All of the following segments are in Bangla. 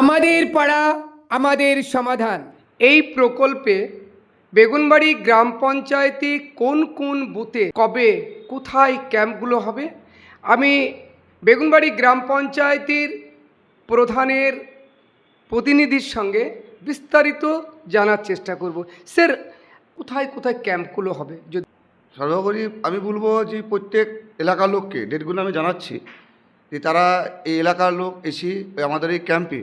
আমাদের পাড়া আমাদের সমাধান। এই প্রকল্পে বেগুনবাড়ি গ্রাম পঞ্চায়েতে কোন কোন বুথে কবে কোথায় ক্যাম্পগুলো হবে? আমি বেগুনবাড়ি গ্রাম পঞ্চায়েতের প্রধানের প্রতিনিধির সঙ্গে বিস্তারিত জানার চেষ্টা করব। স্যার কোথায় কোথায় ক্যাম্পগুলো হবে? যদি সর্বোপরি আমি বলব যে প্রত্যেক এলাকার লোককে ডেটগুলো আমি জানাচ্ছি যে তারা এই এলাকার লোক এসে ওই আমাদের এই ক্যাম্পে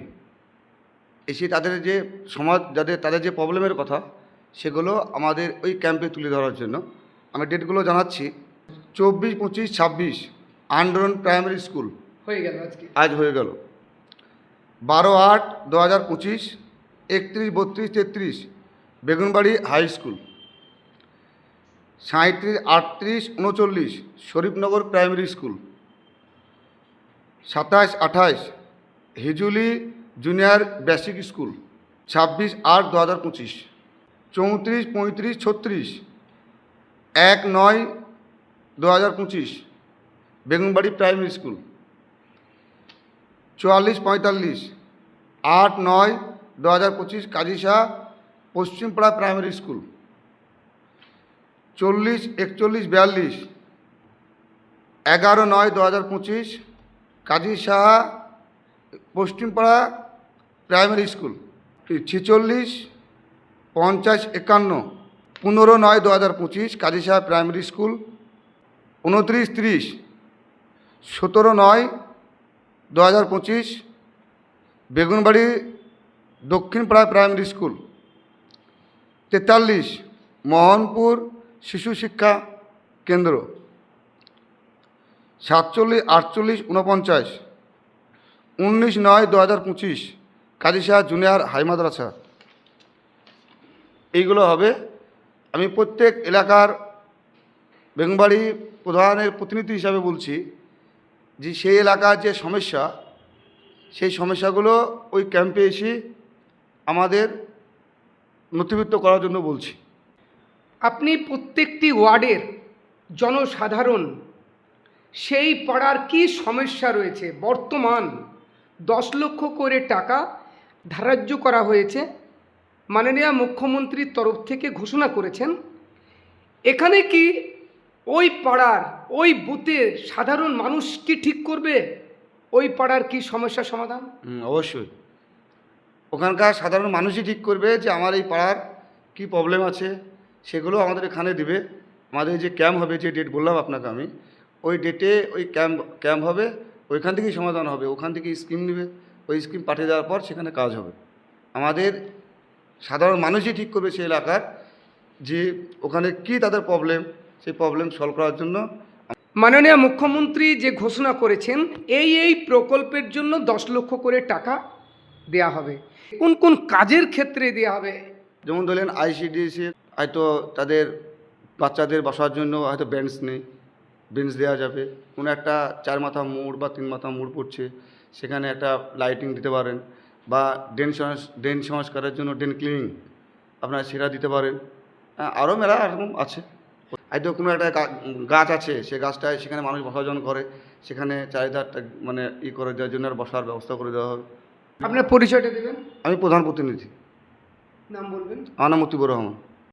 এসে তাদের যে সমাজ যাদের তাদের যে প্রবলেমের কথা সেগুলো আমাদের ওই ক্যাম্পে তুলে ধরার জন্য আমি ডেটগুলো জানাচ্ছি। চব্বিশ পঁচিশ ছাব্বিশ আন্ডরন প্রাইমারি স্কুল হয়ে গেল আজকে। আজ হয়ে গেল। বারো আট দু হাজার পঁচিশ একত্রিশ বত্রিশ তেত্রিশ বেগুনবাড়ি হাই স্কুল সাঁত্রিশ আটত্রিশ উনচল্লিশ শরীফনগর প্রাইমারি স্কুল সাতাশ আঠাশ হিজুলি জুনিয়র বেসিক স্কুল ছাব্বিশ আট দু হাজার পঁচিশ, চৌত্রিশ, পঁয়ত্রিশ, ছত্রিশ, এক নয় দু হাজার পঁচিশ, বেগুনবাড়ি প্রাইমারি স্কুল চুয়াল্লিশ, পঁয়তাল্লিশ, আট নয় দু হাজার পঁচিশ, কাজী শাহ পশ্চিমপাড়া প্রাইমারি স্কুল চল্লিশ, একচল্লিশ, বিয়াল্লিশ, এগারো নয় দু হাজার পঁচিশ, কাজী সাহা পশ্চিমপাড়া প্রাইমারি স্কুল। ছেচল্লিশ, পঞ্চাশ, একান্ন, পনেরো, নয়, দু হাজার পঁচিশ কাজী সাহা প্রাইমারি স্কুল। উনত্রিশ, ত্রিশ, সতেরো, নয়, দু হাজার পঁচিশ বেগুনবাড়ি দক্ষিণপাড়া প্রাইমারি স্কুল। তেতাল্লিশ, মোহনপুর শিশু শিক্ষা কেন্দ্র। সাতচল্লিশ, আটচল্লিশ উনপঞ্চাশ উনিশ, নয়, দু হাজার পঁচিশ কাজী শাহ জুনিয়র হাই মাদ্রাসা। এইগুলো হবে। আমি প্রত্যেক এলাকার বেঙ্গবাড়ি প্রধানের প্রতিনিধি হিসাবে বলছি যে সেই এলাকার যে সমস্যা, সেই সমস্যাগুলো ওই ক্যাম্পে এসে আমাদের নথিভুক্ত করার জন্য বলছি। আপনি প্রত্যেকটি ওয়ার্ডের জনসাধারণ, সেই পাড়ার কি সমস্যা রয়েছে? বর্তমান দশ লক্ষ করে টাকা ধার্য করা হয়েছে। মাননীয় মুখ্যমন্ত্রীর তরফ থেকে ঘোষণা করেছেন, এখানে কি ওই পাড়ার, ওই বুথের সাধারণ মানুষ কি ঠিক করবে? ওই পাড়ার কি সমস্যা সমাধান? অবশ্যই। ওখানকার সাধারণ মানুষই ঠিক করবে যে আমার এই পাড়ার কি প্রবলেম আছে, সেগুলো আমাদের এখানে দিবে। আমাদের যে ক্যাম্প হবে, যে ডেট বললাম আপনাকে আমি, ওই ডেটে ওই ক্যাম্প ক্যাম্প হবে, ওইখান থেকেই সমাধান হবে, ওখান থেকে স্কিম নেবে। ওই স্কিম পাঠিয়ে দেওয়ার পর সেখানে কাজ হবে। আমাদের সাধারণ মানুষই ঠিক করবে সেই এলাকার যে ওখানে কি তাদের প্রবলেম সেই প্রবলেম সলভ করার জন্য মাননীয় মুখ্যমন্ত্রী যে ঘোষণা করেছেন এই এই প্রকল্পের জন্য দশ লক্ষ করে টাকা দেয়া হবে। কোন কোন কাজের ক্ষেত্রে দেয়া হবে? যেমন ধরলেন আইসিডিএসে হয়তো তাদের বাচ্চাদের বসার জন্য হয়তো বেঞ্চ নেই বেঞ্চ দেওয়া যাবে। কোনো একটা চার মাথা মোড় বা তিন মাথা মোড় পড়ছে। সেখানে একটা লাইটিং দিতে পারেন বা ড্রেন ড্রেন সংস্কারের জন্য ড্রেন ক্লিনিং আপনারা সেটা দিতে পারেন। আরও মেলা এরকম আছে। হয়তো কোনো একটা গাছ আছে সে গাছটায় সেখানে মানুষ বসাজন করে সেখানে চারিধারটা মানে ই করে দেওয়ার জন্য আর বসার ব্যবস্থা করে দেওয়া হবে। আপনার পরিচয়টা দেবেন? আমি প্রধান প্রতিনিধি। নাম বলবেন? আমার নাম মতিবুর রহমান।